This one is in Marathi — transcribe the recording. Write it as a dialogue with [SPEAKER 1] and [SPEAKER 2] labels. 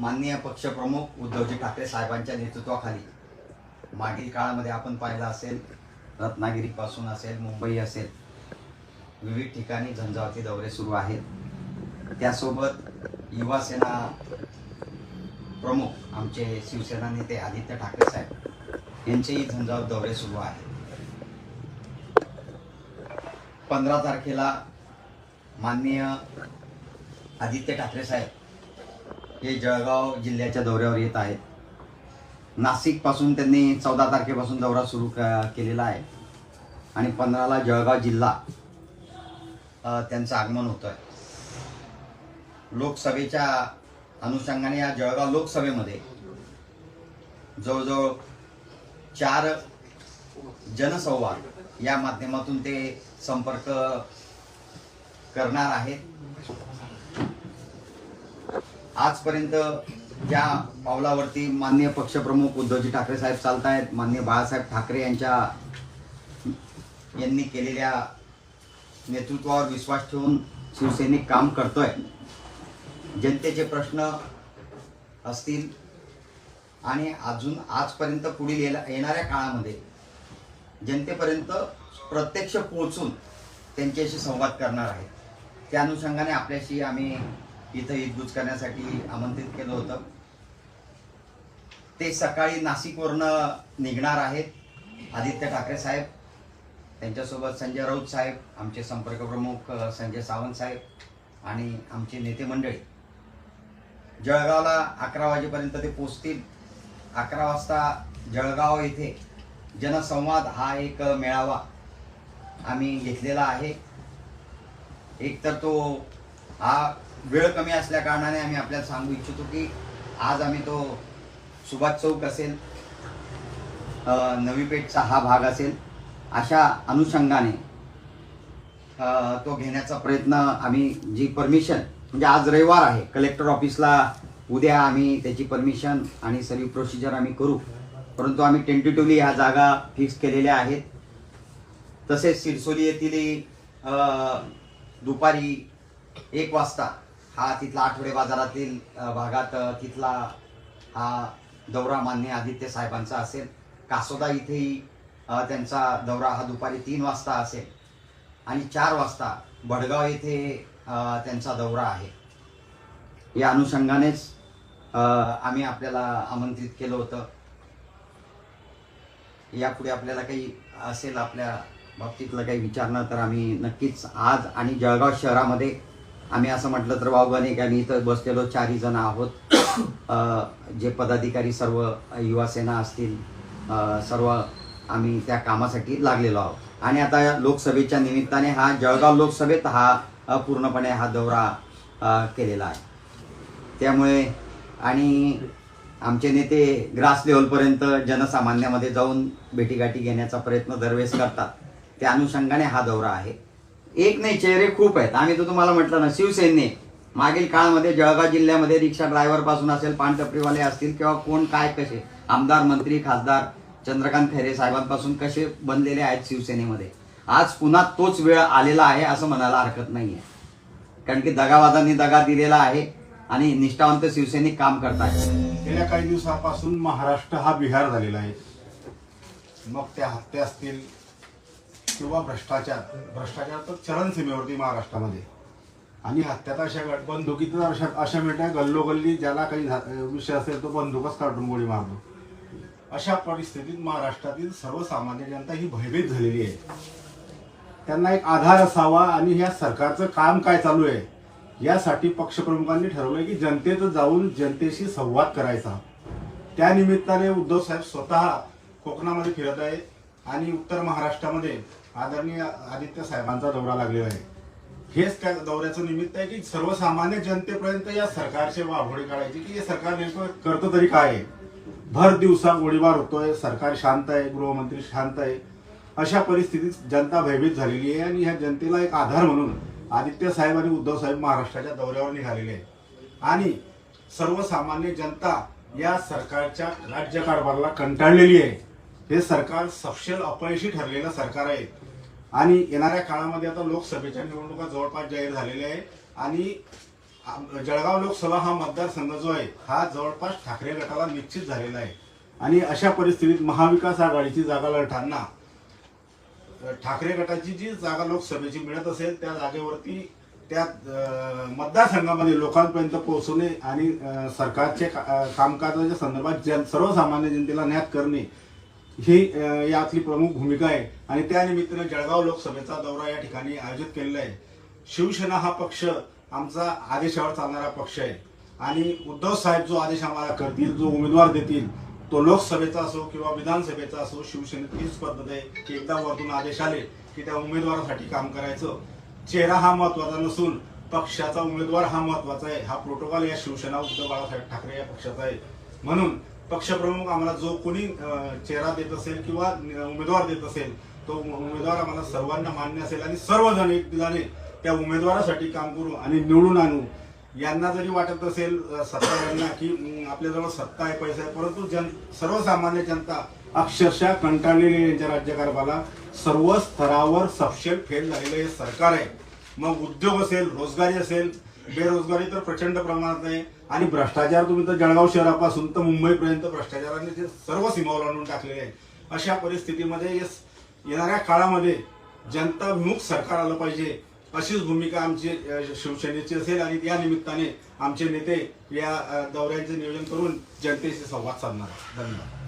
[SPEAKER 1] माननीय पक्षप्रमुख उद्धवजी ठाकरे साहेबांच्या नेतृत्वाखाली. मागील काळामध्ये आपण पाहिलं असेल रत्नागिरीपासून असेल मुंबई असेल विविध ठिकाणी झंझावती दौरे सुरू आहेत. त्यासोबत युवासेना प्रमुख आमचे शिवसेना नेते आदित्य ठाकरे साहेब यांचेही झंझावत दौरे सुरू आहेत. पंधरा तारखेला माननीय आदित्य ठाकरे साहेब हे जळगाव जिल्ह्याच्या दौऱ्यावर येत आहेत. नाशिकपासून त्यांनी चौदा तारखेपासून दौरा सुरू केलेला आहे. आणि पंधराला जळगाव जिल्हा त्यांचं आगमन होतं आहे लोकसभेच्या अनुषंगाने या जळगाव लोकसभेमध्ये जवळजवळ चार जनसंवाद या माध्यमातून ते संपर्क करणार आहेत. आजपर्यंत ज्या पावलावरती माननीय पक्षप्रमुख उद्धवजी ठाकरे साहेब चालत आहेत माननीय बाळासाहेब ठाकरे यांच्या यांनी केलेल्या नेतृत्वावर विश्वास ठेवून शिवसैनिक काम करतोय. जनतेचे प्रश्न असतील आणि अजून आजपर्यंत पुढील येला- येणाऱ्या काळामध्ये जनतेपर्यंत प्रत्यक्ष पोहोचून त्यांच्याशी संवाद करणार आहे त्या अनुषंगाने आपल्याशी आम्ही इथं ईदगुज करण्यासाठी आमंत्रित केलं होतं. ते सकाळी नाशिकवरनं निघणार आहेत आदित्य ठाकरे साहेब त्यांच्यासोबत संजय राऊत साहेब आमचे संपर्क प्रमुख संजय सावंत साहेब आणि आमचे नेते मंडळी. जळगावला अकरा वाजेपर्यंत ते पोचतील. अकरा वाजता जळगाव येथे जनसंवाद हा एक मेळावा आम्ही घेतलेला आहे. एक तर तो हा वेळ कमी असल्या कारणाने आम्ही आपल्याला सांगू इच्छितो की आज आम्ही तो सुभाष चौक असेल नवी पेठचा हा भाग असेल अशा अनुषंगाने तो घेण्याचा प्रयत्न आम्ही जी परमिशन म्हणजे आज रविवार आहे कलेक्टर ऑफिसला उद्या आम्ही त्याची परमिशन आणि सर्व प्रोसिजर आम्ही करू. परंतु आम्ही टेंटेटिव्हली ह्या जागा फिक्स केलेल्या आहेत. तसेच सिरसोली येथील दुपारी एक वाजता हा तिथला आठवडे बाजारातील भागात तिथला हा दौरा मान्य आदित्य साहेबांचा असेल. कासोदा इथेही त्यांचा दौरा हा दुपारी तीन वाजता असेल. आणि चार वाजता भडगाव येथे त्यांचा दौरा आहे. या अनुषंगानेच आम्ही आपल्याला आमंत्रित केलं होतं. यापुढे आपल्याला काही असेल आपल्या बाबतीतलं काही विचारणं तर आम्ही नक्कीच आज आणि जळगाव शहरामध्ये आम्ही असं म्हटलं तर बाबा की आम्ही इथं बसलेलो चारही जण आहोत. जे पदाधिकारी सर्व युवासेना असतील सर्व आम्ही त्या कामासाठी लागलेलो आहोत. आणि आता लोकसभेच्या निमित्ताने हा जळगाव लोकसभेत हा पूर्णपणे हा दौरा केलेला आहे. त्यामुळे आणि आमचे नेते ग्रास लेवलपर्यंत जनसामान्यामध्ये जाऊन भेटीगाठी घेण्याचा प्रयत्न दरवेळेस करतात. त्या अनुषंगाने हा दौरा आहे. एक नाही चेहरे खूप आहेत. आम्ही तर तुम्हाला म्हटलं ना शिवसेने. मागील काळामध्ये जळगाव जिल्ह्यामध्ये रिक्षा ड्रायव्हरपासून असेल पानटपरीवाले असतील किंवा कोण काय कसे? आमदार मंत्री खासदार चंद्रकांत खैरे साहेबांपासून कसे बनलेले आहेत शिवसेनेमध्ये? आज पुन्हा तोच वेळ आलेला आहे असं म्हणायला हरकत नाहीये. कारण की दगावादांनी दगा दिलेला आहे आणि निष्ठावंत शिवसैनिक काम करतात
[SPEAKER 2] गेल्या काही दिवसापासून महाराष्ट्र हा बिहार झालेला आहे. मग त्या हत्या असतील किंवा भ्रष्टाचार भ्रष्टाचार तर चरणसीमेवरती महाराष्ट्रामध्ये. आणि हत्यात अशा घड- बंदुकीत अशा अशा मिळत्या गल्लोगल्ली ज्याला काही विषय असेल तो बंदूकच काढून गोळी मारतो. अशा परिस्थितीत महाराष्ट्रातील सर्वसामान्य जनता ही भयभीत झालेली आहे. त्यांना एक आधार असावा आणि ह्या सरकारचं काम काय चालू आहे यासाठी पक्षप्रमुखांनी ठरवलं की जनतेत जाऊन जनतेशी संवाद करायचा. त्यानिमित्ताने उद्धव साहेब स्वतः कोकणामध्ये फिरत आहे आणि उत्तर महाराष्ट्रामध्ये आदरणीय आदित्य साहेबांचा दौरा लागलेला आहे. हेच त्या दौऱ्याचं निमित्त आहे की सर्वसामान्य जनतेपर्यंत या सरकारचे वाघोडे काढायची की हे सरकार नेमकं करतं तरी काय आहे? भर दिवसा गोळीबार होतोय सरकार शांत आहे गृहमंत्री शांत आहे. अशा परिस्थितीत जनता भयभीत झालेली आहे आणि ह्या जनतेला एक आधार म्हणून आदित्य साहेब आणि उद्धव साहेब महाराष्ट्राच्या दौऱ्यावर निघालेले आहेत. आणि सर्वसामान्य जनता या सरकारच्या राज्यकारभाराला कंटाळलेली आहे. हे सरकार सपशेल अपयशी ठरलेलं सरकार आहे. आणि येणाऱ्या काळामध्ये आता लोकसभेच्या निवडणुका जवळपास जाहीर झालेल्या आहे आणि जळगाव लोकसभा हा मतदारसंघ जो आहे हा जवळपास ठाकरे गटाला निश्चित झालेला आहे. आणि अशा परिस्थितीत महाविकास आघाडीची जागा लढताना ठाकरे गटाची जी जागा लोकसभेची मिळत असेल त्या जागेवरती त्या मतदारसंघामध्ये लोकांपर्यंत पोहोचवणे आणि सरकारचे का- कामकाजाच्या संदर्भात जन सर्वसामान्य जनतेला ज्ञात करणे ही यातली प्रमुख भूमिका आहे. आणि त्यानिमित्तानं जळगाव लोकसभेचा दौरा या ठिकाणी आयोजित केलेला आहे. शिवसेना हा पक्ष आमचा आदेशावर चालणारा पक्ष आहे. आणि उद्धव साहेब जो आदेश आम्हाला करतील जो उमेदवार देतील तो लोकसभेचा असो किंवा विधानसभेचा असो शिवसेनेत हीच पद्धत आहे की एकदा वरतून आदेश आले की त्या उमेदवारासाठी काम करायचं. चेहरा हा महत्त्वाचा नसून पक्षाचा उमेदवार हा महत्त्वाचा आहे. हा प्रोटोकॉल या शिवसेना उद्धव बाळासाहेब ठाकरे या पक्षाचा आहे. म्हणून पक्षप्रमुख आम्हाला जो कोणी चेहरा देत असेल किंवा उमेदवार देत असेल तो उमेदवार आम्हाला सर्वांना मान्य असेल आणि सर्वजण एकदिलाने त्या उमेदवारासाठी काम करू आणि निवडून आणू. यांना जरी वाटत असेल सत्ताधाऱ्यांना की आपल्याजवळ सत्ता आहे पैसा आहे परंतु जन सर्वसामान्य जनता अक्षरशः कंटाळलेली यांच्या राज्यकारभाला. सर्व स्तरावर सपशेल फेल झालेलं हे सरकार आहे. मग उद्योग असेल रोजगारी असेल बेरोजगारी तर प्रचंड प्रमाणात आहे. आणि भ्रष्टाचार तुम्ही तर जळगाव शहरापासून तर मुंबईपर्यंत भ्रष्टाचाराने ते सर्व सीमा ओलांडून टाकलेले आहे अशा परिस्थितीमध्ये यस- येणाऱ्या काळामध्ये जनता मुख सरकार आलं पाहिजे. अशीच भूमिका आमची शिवसेनेची असेल आणि या निमित्ताने आमचे नेते या दौऱ्यांचे नियोजन करून जनतेशी संवाद साधणार धन्यवाद.